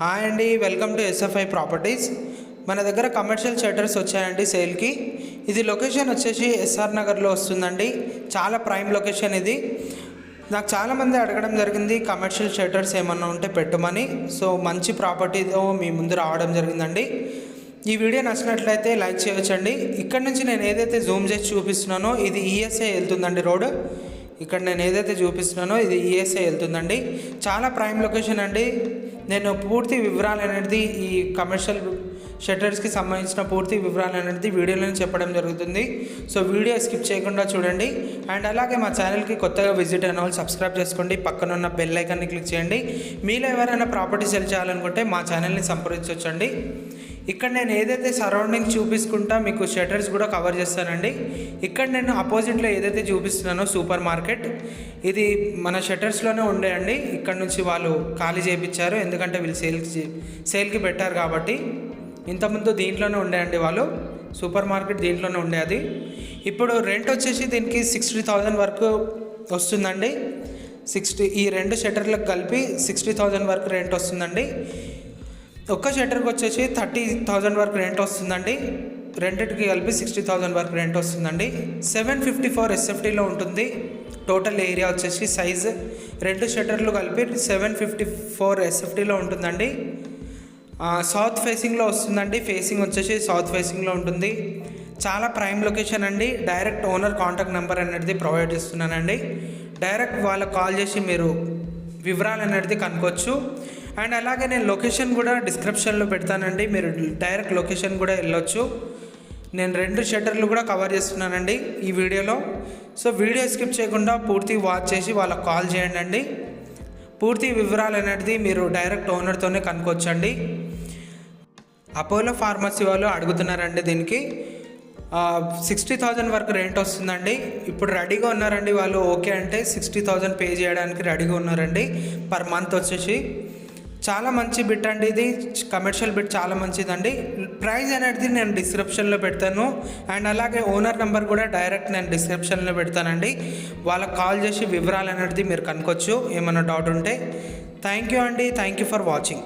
Hi అండి welcome to SFI properties మన దగ్గర కమర్షియల్ షటర్స్ వచ్చాయండి సేల్కి. ఇది లొకేషన్ వచ్చేసి ఎస్ఆర్ నగర్లో వస్తుందండి. చాలా ప్రైమ్ లొకేషన్ ఇది. నాకు చాలామంది అడగడం జరిగింది కమర్షియల్ షటర్స్ ఏమన్నా ఉంటే పెట్టమని. సో మంచి ప్రాపర్టీతో మీ ముందు రావడం జరిగిందండి. ఈ వీడియో నచ్చినట్లయితే లైక్ చేయొచ్చండి. ఇక్కడ నుంచి నేను ఏదైతే జూమ్ చేసి చూపిస్తున్నానో ఇది ఈఎస్ఐ వెళ్తుందండి రోడ్. ఇక్కడ నేను ఏదైతే చూపిస్తున్నానో ఇది ఈఎస్ఐ వెళ్తుందండి. చాలా ప్రైమ్ లొకేషన్ అండి. నేను పూర్తి వివరాలు అనేది ఈ కమర్షియల్ షట్టర్స్కి సంబంధించిన పూర్తి వివరాలు అనేది వీడియోలో చెప్పడం జరుగుతుంది. సో వీడియో స్కిప్ చేయకుండా చూడండి. అండ్ అలాగే మా ఛానల్కి కొత్తగా విజిట్ అయిన వాళ్ళు సబ్స్క్రైబ్ చేసుకోండి. పక్కన ఉన్న బెల్ ఐకాన్ని క్లిక్ చేయండి. మీలో ఎవరైనా ప్రాపర్టీ సెల్ చేయాలనుకుంటే మా ఛానల్ని సంప్రదించవచ్చండి ఇక్కడ నేను ఏదైతే సరౌండింగ్ చూపిస్తుంటా మీకు షటర్స్ కూడా కవర్ చేస్తానండి. ఇక్కడ నేను అపోజిట్లో ఏదైతే చూపిస్తున్నానో సూపర్ మార్కెట్ ఇది మన షటర్స్లోనే ఉండేయండి ఇక్కడ నుంచి వాళ్ళు ఖాళీ చేయించారు ఎందుకంటే వీళ్ళు సేల్కి సేల్కి పెట్టారు కాబట్టి. ఇంతకుముందు దీంట్లోనే ఉండేయండి వాళ్ళు సూపర్ మార్కెట్ దీంట్లోనే ఉండేది ఇప్పుడు రెంట్ వచ్చేసి దీనికి సిక్స్టీ థౌజండ్ వరకు వస్తుందండి. సిక్స్టీ ఈ రెండు షటర్లకు కలిపి సిక్స్టీ థౌజండ్ వరకు రెంట్ వస్తుందండి. ఒక్క షెటర్కి వచ్చేసి థర్టీ థౌజండ్ వరకు రెంట్ వస్తుందండి. రెండింటికి కలిపి సిక్స్టీ థౌజండ్ వరకు రెంట్ వస్తుందండి. సెవెన్ ఫిఫ్టీ ఫోర్ ఎస్ఎఫ్టీలో ఉంటుంది. టోటల్ ఏరియా వచ్చేసి సైజ్ రెండు షెటర్లు కలిపి సెవెన్ ఫిఫ్టీ ఫోర్ ఎస్ఎఫ్టీలో ఉంటుందండి. సౌత్ ఫేసింగ్లో వస్తుందండి. ఫేసింగ్ వచ్చేసి సౌత్ ఫేసింగ్లో ఉంటుంది. చాలా ప్రైమ్ లొకేషన్ అండి. డైరెక్ట్ ఓనర్ కాంటాక్ట్ నెంబర్ అనేది ప్రొవైడ్ చేస్తున్నానండి. డైరెక్ట్ వాళ్ళకి కాల్ చేసి మీరు వివరాలు అనేది కనుక్కోవచ్చు. అండ్ అలాగే నేను లొకేషన్ కూడా డిస్క్రిప్షన్లో పెడతానండి. మీరు డైరెక్ట్ లొకేషన్ కూడా వెళ్ళొచ్చు. నేను రెండు షట్టర్లు కూడా కవర్ చేస్తున్నానండి ఈ వీడియోలో. సో వీడియో స్కిప్ చేయకుండా పూర్తి వాచ్ చేసి వాళ్ళకి కాల్ చేయండి అండి పూర్తి వివరాలు అనేది మీరు డైరెక్ట్ ఓనర్తోనే కనుక్కోవచ్చండి. అపోలో ఫార్మసీ వాళ్ళు అడుగుతున్నారండి దీనికి. సిక్స్టీ థౌజండ్ వరకు రెంట్ వస్తుందండి. ఇప్పుడు రెడీగా ఉన్నారండి వాళ్ళు. ఓకే అంటే సిక్స్టీ థౌజండ్ పే చేయడానికి రెడీగా ఉన్నారండి. పర్ మంత్ వచ్చేసి. చాలా మంచి బిట్ అండి ఇది. కమర్షియల్ బిట్ చాలా మంచిదండి. ప్రైస్ అనేది నేను డిస్క్రిప్షన్లో పెడతాను. అండ్ అలాగే ఓనర్ నెంబర్ కూడా డైరెక్ట్ నేను డిస్క్రిప్షన్లో పెడతానండి. వాళ్ళకి కాల్ చేసి వివరాలు అనేది మీరు కనుక్కోవచ్చు. ఏమైనా డౌట్ ఉంటే. థ్యాంక్ యూ అండి. Thank you for watching